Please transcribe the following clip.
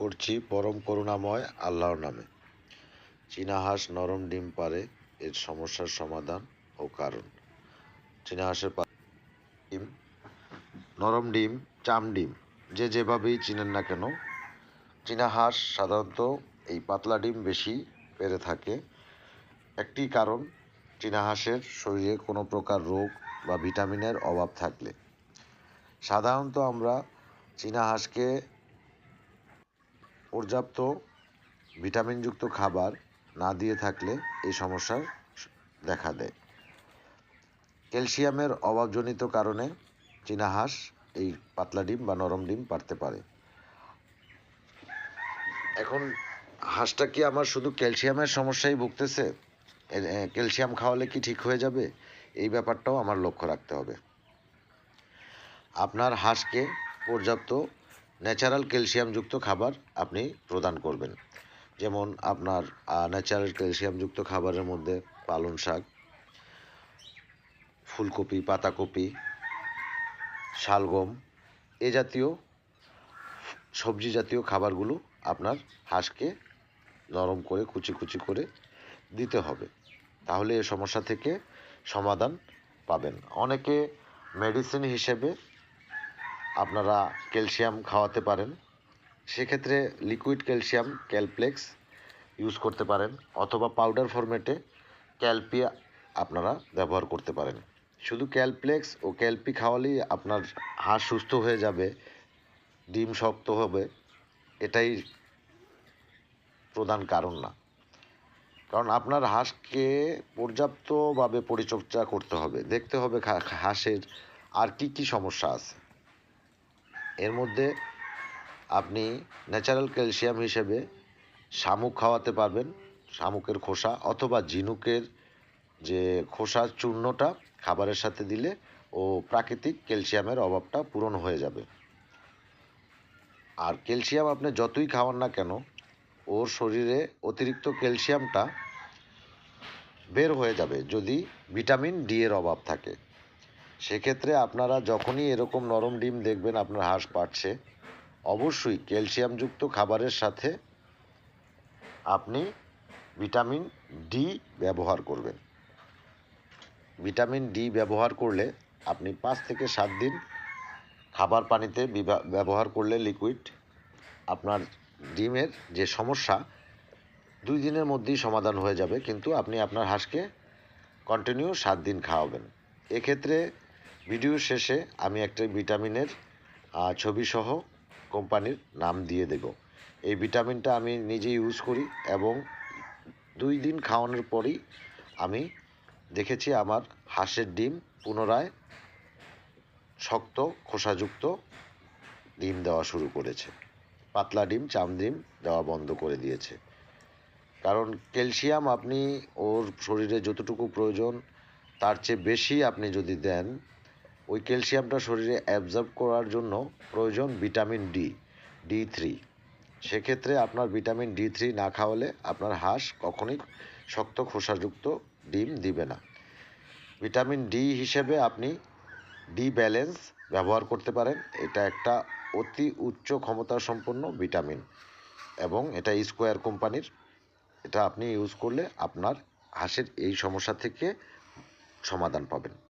করছি পরম করুণাময় আল্লাহর নামে। চীনা হাঁস নরম ডিম পারে, এর সমস্যার সমাধান ও কারণ। চীনা হাঁসের ডিম, নরম ডিম, চাম ডিম, যে যেভাবেই চিনেন না কেন চীনা হাঁস সাধারণত এই পাতলা ডিম বেশি পেরে থাকে। একটি কারণ চীনা হাঁসের শরীরে কোনো প্রকার রোগ বা ভিটামিনের অভাব থাকলে। সাধারণত আমরা চীনা হাঁসকে পর্যাপ্ত ভিটামিনযুক্ত খাবার না দিয়ে থাকলে এই সমস্যার দেখা দেয়। ক্যালসিয়ামের অভাবজনিত কারণে চীনা হাঁস এই পাতলা ডিম বা নরম ডিম পারতে পারে। এখন হাঁসটা কি আমার শুধু ক্যালসিয়ামের সমস্যায় ভুগতেছে? ক্যালসিয়াম খাওয়ালে কি ঠিক হয়ে যাবে? এই ব্যাপারটাও আমার লক্ষ্য রাখতে হবে। আপনার হাঁসকে পর্যাপ্ত ন্যাচারাল ক্যালসিয়ামযুক্ত খাবার আপনি প্রদান করবেন। যেমন আপনার ন্যাচারাল ক্যালসিয়ামযুক্ত খাবারের মধ্যে পালং শাক, ফুলকপি, পাতাকপি, শালগম, এ জাতীয় সবজি জাতীয় খাবারগুলো আপনার হাঁসকে নরম করে, কুচি কুচি করে দিতে হবে। তাহলে এ সমস্যা থেকে সমাধান পাবেন। অনেকে মেডিসিন হিসেবে আপনারা ক্যালসিয়াম খাওয়াতে পারেন। সেক্ষেত্রে লিকুইড ক্যালসিয়াম ক্যালপ্লেক্স ইউজ করতে পারেন অথবা পাউডার ফরম্যাটে ক্যালপিয়া আপনারা ব্যবহার করতে পারেন। শুধু ক্যালপ্লেক্স ও ক্যালপি খাওয়ালেই আপনার হাঁস সুস্থ হয়ে যাবে, ডিম শক্ত হবে, এটাই প্রধান কারণ না। কারণ আপনার হাঁসকে পর্যাপ্তভাবে পরিচর্যা করতে হবে, দেখতে হবে হাঁসের আর কি কি সমস্যা আছে। এর মধ্যে আপনি ন্যাচারাল ক্যালসিয়াম হিসেবে শামুক খাওয়াতে পারবেন, শামুকের খোসা অথবা ঝিনুকের যে খোসার চূর্ণটা খাবারের সাথে দিলে ও প্রাকৃতিক ক্যালসিয়ামের অভাবটা পূরণ হয়ে যাবে। আর ক্যালসিয়াম আপনি যতই খাওয়ান না কেন, ওর শরীরে অতিরিক্ত ক্যালসিয়ামটা বের হয়ে যাবে যদি ভিটামিন ডি এর অভাব থাকে। সেক্ষেত্রে আপনারা যখনই এরকম নরম ডিম দেখবেন আপনার হাঁস পাচ্ছে অবশ্যই ক্যালসিয়ামযুক্ত খাবারের সাথে আপনি ভিটামিন ডি ব্যবহার করবেন। ভিটামিন ডি ব্যবহার করলে আপনি পাঁচ থেকে সাত দিন খাবার পানিতে ব্যবহার করলে লিকুইড আপনার ডিমের যে সমস্যা, দুই দিনের মধ্যেই সমাধান হয়ে যাবে, কিন্তু আপনি আপনার হাঁসকে কন্টিনিউ সাত দিন খাওয়াবেন। এক্ষেত্রে ভিডিও শেষে আমি একটা ভিটামিনের ছবিসহ কোম্পানির নাম দিয়ে দেব। এই ভিটামিনটা আমি নিজে ইউজ করি এবং দুই দিন খাওয়ানোর পরই আমি দেখেছি আমার হাঁসের ডিম পুনরায় শক্ত, খোসাযুক্ত ডিম দেওয়া শুরু করেছে। পাতলা ডিম, চাম ডিম দেওয়া বন্ধ করে দিয়েছে। কারণ ক্যালসিয়াম আপনি ওর শরীরে যতটুকু প্রয়োজন, তার চেয়ে বেশি আপনি যদি দেন ওই ক্যালসিয়ামটা শরীরে অ্যাবজর্ব করার জন্য প্রয়োজন ভিটামিন ডি ডি থ্রি সেক্ষেত্রে আপনার ভিটামিন ডি থ্রি না খাওয়ালে আপনার হাঁস কখনোই শক্ত, খোসাযুক্ত ডিম দিবে না। ভিটামিন ডি হিসেবে আপনি ডি ব্যালেন্স ব্যবহার করতে পারেন। এটা একটা অতি উচ্চ ক্ষমতা সম্পন্ন ভিটামিন এবং এটা স্কোয়ার কোম্পানির। এটা আপনি ইউজ করলে আপনার হাঁসের এই সমস্যা থেকে সমাধান পাবেন।